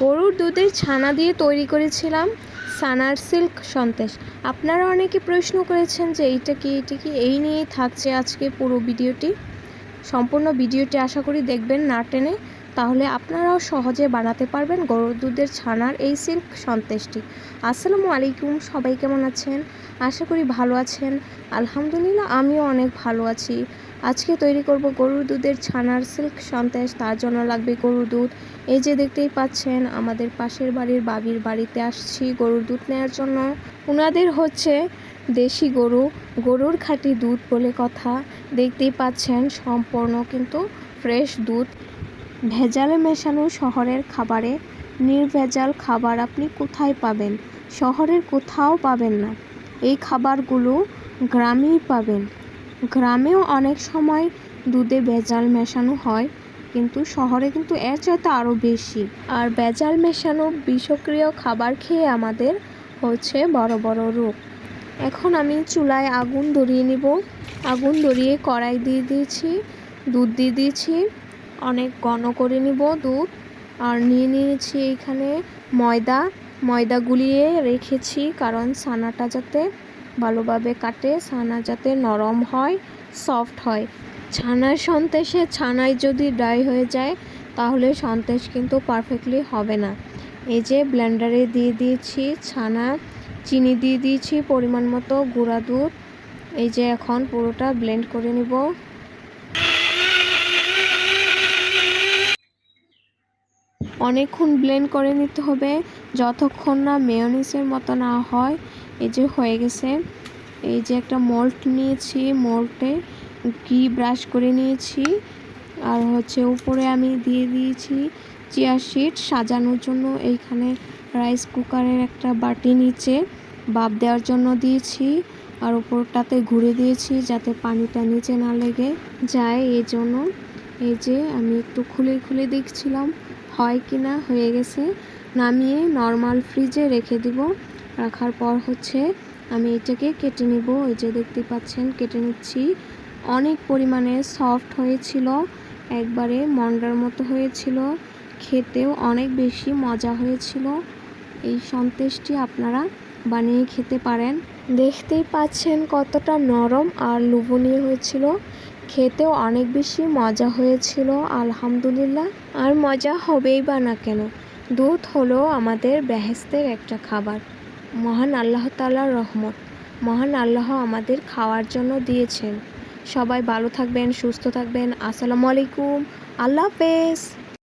গরুর দুধের ছানা দিয়ে তৈরি করেছিলাম সানার সিল্ক সন্দেশ। আপনারা অনেকে প্রশ্ন করেছেন যে এইটা কি এইটা কি? এই নিয়েই থাকছে আজকে পুরো ভিডিওটি। সম্পূর্ণ ভিডিওটি আশা করি দেখবেন না টেনে। তাহলে আপনারাও সহজে বানাতে পারবেন গরুর দুধের ছানার এই সিল্ক সন্দেশটি আসসালামু আলাইকুম, সবাই কেমন আছেন? আশা করি ভালো আছেন। আলহামদুলিল্লাহ, আমিও অনেক ভালো আছি। আজকে তৈরি করব গরুর দুধের ছানার সিল্ক সন্দেশ তার জন্য লাগবে গরুর দুধ। এই যে দেখতেই পাচ্ছেন, আমাদের পাশের বাড়ির বাবির বাড়িতে আসছি গরুর দুধ নেওয়ার জন্য। ওনাদের হচ্ছে দেশি গরু, গরুর খাঁটি দুধ বলে কথা। দেখতেই পাচ্ছেন, সম্পূর্ণ কিন্তু ফ্রেশ দুধ। ভেজালে মেশানো শহরের খাবারে নির্ভেজাল খাবার আপনি কোথায় পাবেন? শহরের কোথাও পাবেন না। এই খাবারগুলো গ্রামেই পাবেন। গ্রামেও অনেক সময় দুধে ভেজাল মেশানো হয়, কিন্তু শহরে কিন্তু এর চাইতে আরও বেশি। আর ভেজাল মেশানো বিষক্রিয় খাবার খেয়ে আমাদের হচ্ছে বড় বড় রোগ। এখন আমি চুলায় আগুন ধরিয়ে নিব। আগুন ধরিয়ে কড়াই দিয়ে দিয়েছি, দুধ দিয়ে দিয়েছি। অনেক ঘন করে নিব দুধ। আর নিয়ে নিয়েছি এখানে ময়দা। ময়দা গুলিয়ে রেখেছি কারণ ছানাটা যাতে ভালোভাবে কাটে, ছানা যাতে নরম হয় সফট হয়। ছানার সন্দেশে ছানায় যদি ড্রাই হয়ে যায়, তাহলে সন্দেশ কিন্তু পারফেক্টলি হবে না। এই যে ব্লেন্ডারে দিয়ে দিয়েছি ছানা, চিনি দিয়ে দিয়েছি পরিমাণ মতো গুঁড়া দুধ। এই যে এখন পুরোটা ব্লেন্ড করে নিব। অনেকক্ষণ ব্লেন্ড করে নিতে হবে। যতক্ষণ না মেয়নিসের মতো না হয়, এই যে হয়ে গেছে। এই যে একটা মোল্ট নিয়েছি মোল্টে ঘি ব্রাশ করে নিয়েছি। আর হচ্ছে উপরে আমি দিয়ে দিয়েছি চেয়ার শিট সাজানোর জন্য। এইখানে রাইস কুকারের একটা বাটি নিচে বাপ দেওয়ার জন্য দিয়েছি। আর উপরটাতে ঘুরে দিয়েছি যাতে পানিটা নিচে না লেগে যায়। এই জন্য এই যে আমি একটু খুলে খুলে দেখছিলাম। হয় কি না হয়ে গেছে, নামিয়ে নর্মাল ফ্রিজে রেখে দিব। রাখার পর হচ্ছে আমি এটাকে কেটে নিব। এই যে দেখতে পাচ্ছেন, কেটে নিচ্ছি। অনেক পরিমাণে সফট হয়েছিল, একবারে মন্ডার মতো হয়েছিল। খেতেও অনেক বেশি মজা হয়েছিল। এই সন্দেশটি আপনারা বানিয়ে খেতে পারেন। দেখতেই পাচ্ছেন কতটা নরম আর লোভনীয় হয়েছিল। খেতেও অনেক বেশি মজা হয়েছিল, আলহামদুলিল্লাহ। আর মজা হবেই বা না কেন, দুধ হলো আমাদের বেহেস্তের একটা খাবার। মহান আল্লাহ তালার রহমত, মহান আল্লাহ আমাদের খাওয়ার জন্য দিয়েছেন। সবাই ভালো থাকবেন, সুস্থ থাকবেন। আসসালামু আলাইকুম, আল্লাহ হাফেজ।